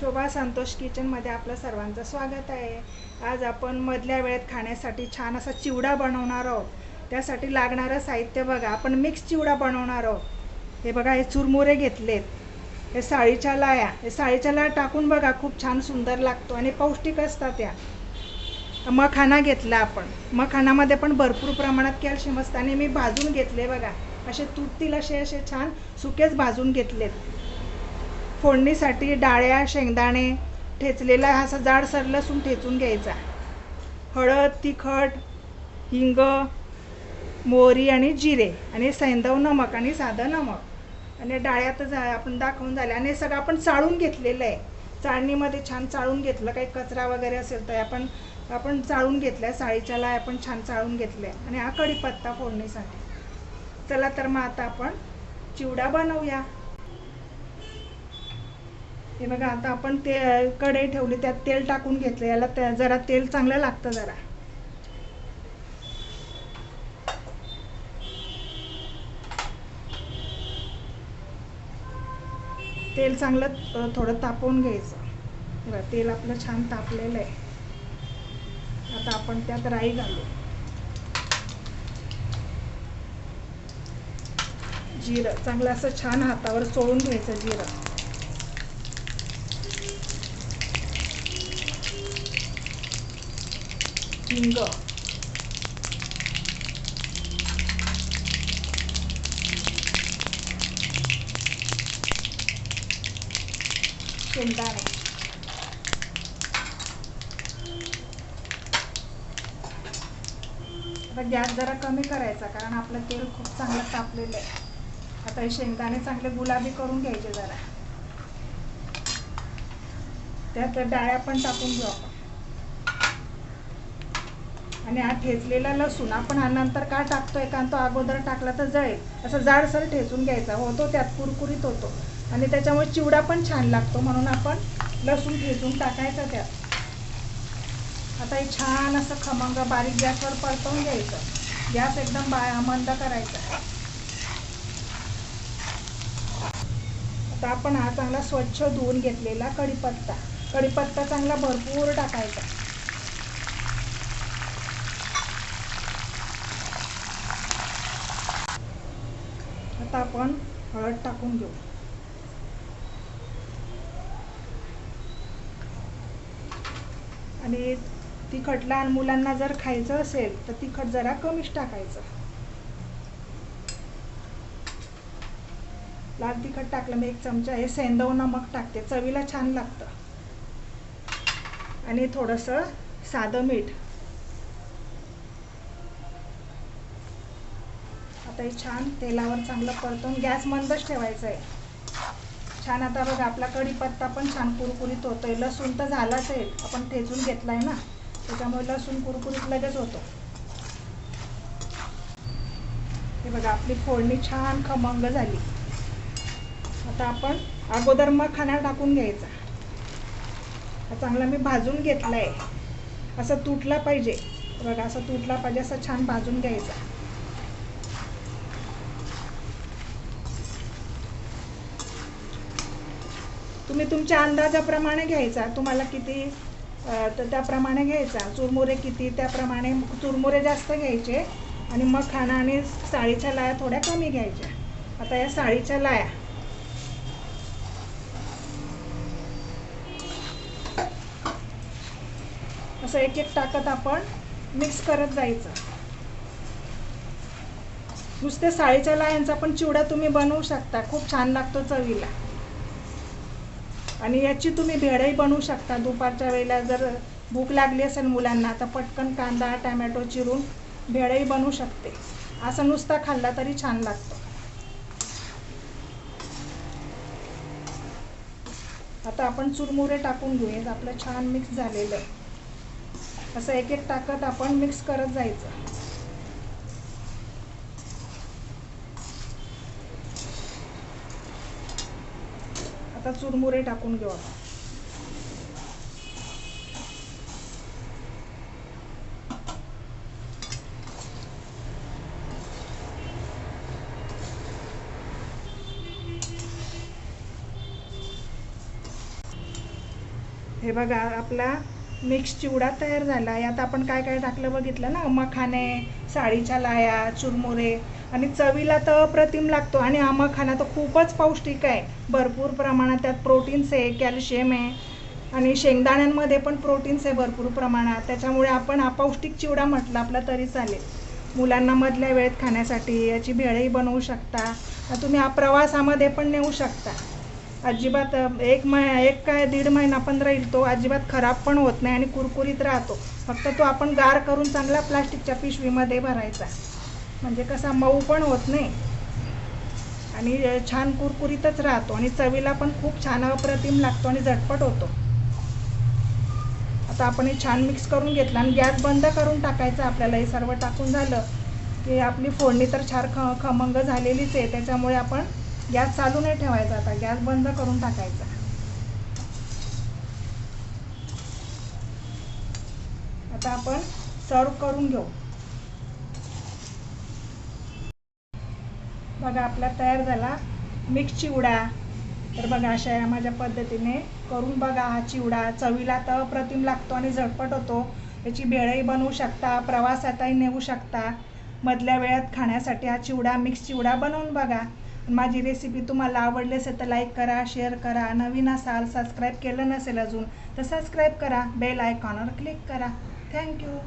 शोभा संतोष किचनमध्ये आपलं सर्वांचं स्वागत आहे. आज आपण मधल्या वेळेत खाण्यासाठी छान असा चिवडा बनवणार आहोत. त्यासाठी लागणारं साहित्य बघा आपण मिक्स चिवडा बनवणार आहोत. हे बघा हे चुरमुरे घेतलेत. हे साळीच्या लाया हे साळीच्या लाया टाकून बघा खूप छान सुंदर लागतो आणि पौष्टिक असतात त्या. मखाना घेतला आपण. मखानामध्ये पण भरपूर प्रमाणात कॅल्शियम असतं आणि मी भाजून घेतले बघा. असे तुटतील असे असे छान सुकेच भाजून घेतलेत. फोडणीसाठी डाळ्या शेंगदाणे ठेचलेला हा असा जाडसर लसूण ठेचून घ्यायचा. हळद तिखट हिंग मोहरी आणि जिरे. आणि सैंदव नमक आणि साधं नमक. आणि डाळ्या तर झा आपण दाखवून झाल्या. आणि सगळं आपण चाळून घेतलेलं आहे. चाळणीमध्ये छान चाळून घेतलं. काही कचरा वगैरे असेल तर आपण आपण चाळून घेतलं आहे साळीच्या लाय आपण छान चाळून घेतले आणि हा कढीपत्ता फोडणीसाठी. चला तर मग आता आपण चिवडा बनवूया. हे बघा आता आपण ते कढई ठेवली त्यात तेल टाकून घेतलं. याला त्या जरा तेल चांगलं लागतं जरा. तेल चांगलं थोडं तापवून घ्यायचं. बरं तेल आपलं छान तापलेलं आहे. आता आपण त्यात राई घालू. जिरं चांगलं असं छान हातावर चोळून घ्यायचं जिरं. हिंग शेंगदाणे आता गॅस जरा कमी करायचा कारण आपलं तेल खूप चांगलं तापलेलं आहे. आता हे शेंगदाणे चांगले गुलाबी करून घ्यायचे जरा. त्यात डाळ्या पण टाकून घेऊ आपण. आणि हा ठेचलेला लसूण आपण हा नंतर का टाकतोय? कारण तो अगोदर टाकला तर जळेल. असं जाडसर ठेचून घ्यायचा. होतो त्यात कुरकुरीत होतो. आणि त्याच्यामुळे चिवडा पण छान लागतो. म्हणून आपण लसूण ठेचून टाकायचा त्यात. आता हे छान असं खमंग बारीक गॅसवर परतवून घ्यायचं. गॅस एकदम बा मंद करायचा. आता आपण हा चांगला स्वच्छ धुवून घेतलेला कढीपत्ता. कढीपत्ता चांगला भरपूर टाकायचा. आता आपण हळद टाकून घेऊ. आणि तिखट लहान मुलांना जर खायचं असेल तर तिखट जरा कमीच टाकायचं. लाल तिखट टाकलं मी एक चमचा हे सेंदव नमक टाकते चवीला छान लागतं. आणि थोडंसं साधं मीठ. आता हे छान तेलावर चांगलं परतून गॅस मंदच ठेवायचं आहे छान आता बघा आपला कढीपत्ता पण छान कुरकुरीत होतोय. लसूण तर झालाच आहे आपण ठेचून घेतलाय ना. त्याच्यामुळे लसूण कुरकुरीत लगेच होतो. हे बघा आपली फोडणी छान खमंग झाली. आता आपण अगोदर मग खाण्यात टाकून घ्यायचा. हा चांगला मी भाजून घेतलाय. असं तुटला पाहिजे. बघा असं तुटला पाहिजे असं छान भाजून घ्यायचा. तुम्ही तुमच्या अंदाजाप्रमाणे घ्यायचा. तुम्हाला किती तर त्याप्रमाणे घ्यायचा. चुरमुरे किती त्याप्रमाणे चुरमुरे जास्त घ्यायचे आणि मग खाणं आणि साळीच्या लाया थोड्या कमी घ्यायच्या. आता या साळीच्या लाया. असं एक एक टाकत आपण मिक्स करत जायचं. नुसते साळीच्या लायांचा पण चिवडा तुम्ही बनवू शकता. खूप छान लागतो चवीला. आणि याची तुम्ही भेळही बनवू शकता. दुपारच्या वेळेला जर भूक लागली असेल मुलांना तर पटकन कांदा टॅमॅटो चिरून भेळही बनवू शकते. असं नुसता खाल्ला तरी छान लागतो. आता आपण चुरमुरे टाकून घेऊयात. आपलं छान मिक्स झालेलं. आहे असं एक एक टाकत आपण मिक्स करत जायचं. आता चुरमुरे टाकून घेऊ आपण हे बघा आपला मिक्स चिवडा तयार झाला. यात आता आपण काय काय टाकलं बघितलं ना? मखाने साडीच्या लाया चुरमुरे आणि चवीला तर अप्रतिम लागतो. आणि हा खाना तर खूपच पौष्टिक आहे. भरपूर प्रमाणात त्यात प्रोटीन्स आहे कॅल्शियम आहे. आणि शेंगदाण्यांमध्ये पण प्रोटीन्स आहे भरपूर प्रमाणात. त्याच्यामुळे आपण अपौष्टिक पौष्टिक चिवडा म्हटला आपला तरी चालेल. मुलांना मधल्या वेळेत खाण्यासाठी याची भेळही बनवू शकता. तुम्ही हा प्रवासामध्ये पण नेऊ शकता. अजिबात एक मह एक काय दीड महिना पण राहील तो अजिबात खराब पण होत नाही आणि कुरकुरीत राहतो. फक्त तो आपण गार करून चांगला प्लास्टिकच्या पिशवीमध्ये भरायचा. म्हणजे कसा मऊ पण होत नाही. आणि छान कुरकुरीतच राहतो आणि चवीला पण खूप छान अप्रतिम लागतो आणि झटपट होतो. आता आपण हे छान मिक्स करून घेतलं आणि गॅस बंद करून टाकायचं आपल्याला. हे सर्व टाकून झालं की आपली फोडणी तर छान ख खमंग झालेलीच आहे. त्याच्यामुळे आपण गॅस चालू नाही ठेवायचा आता. गॅस बंद करून टाकायचा. आता आपण सर्व करून घेऊ. बघा आपला तयार झाला मिक्स चिवडा. तर बघा अशा या माझ्या पद्धतीने करून बघा हा चिवडा. चवीला तर अप्रतिम लागतो आणि झटपट होतो. याची भेळही बनवू शकता प्रवासातही नेऊ शकता. मधल्या वेळात खाण्यासाठी हा चिवडा मिक्स चिवडा बनवून बघा. माझी रेसिपी तुम्हाला आवडली असेल तर लाईक करा शेअर करा. नवीन असाल सबस्क्राईब केलं नसेल अजून तर सबस्क्राईब करा. बेल आयकॉनवर क्लिक करा. थँक्यू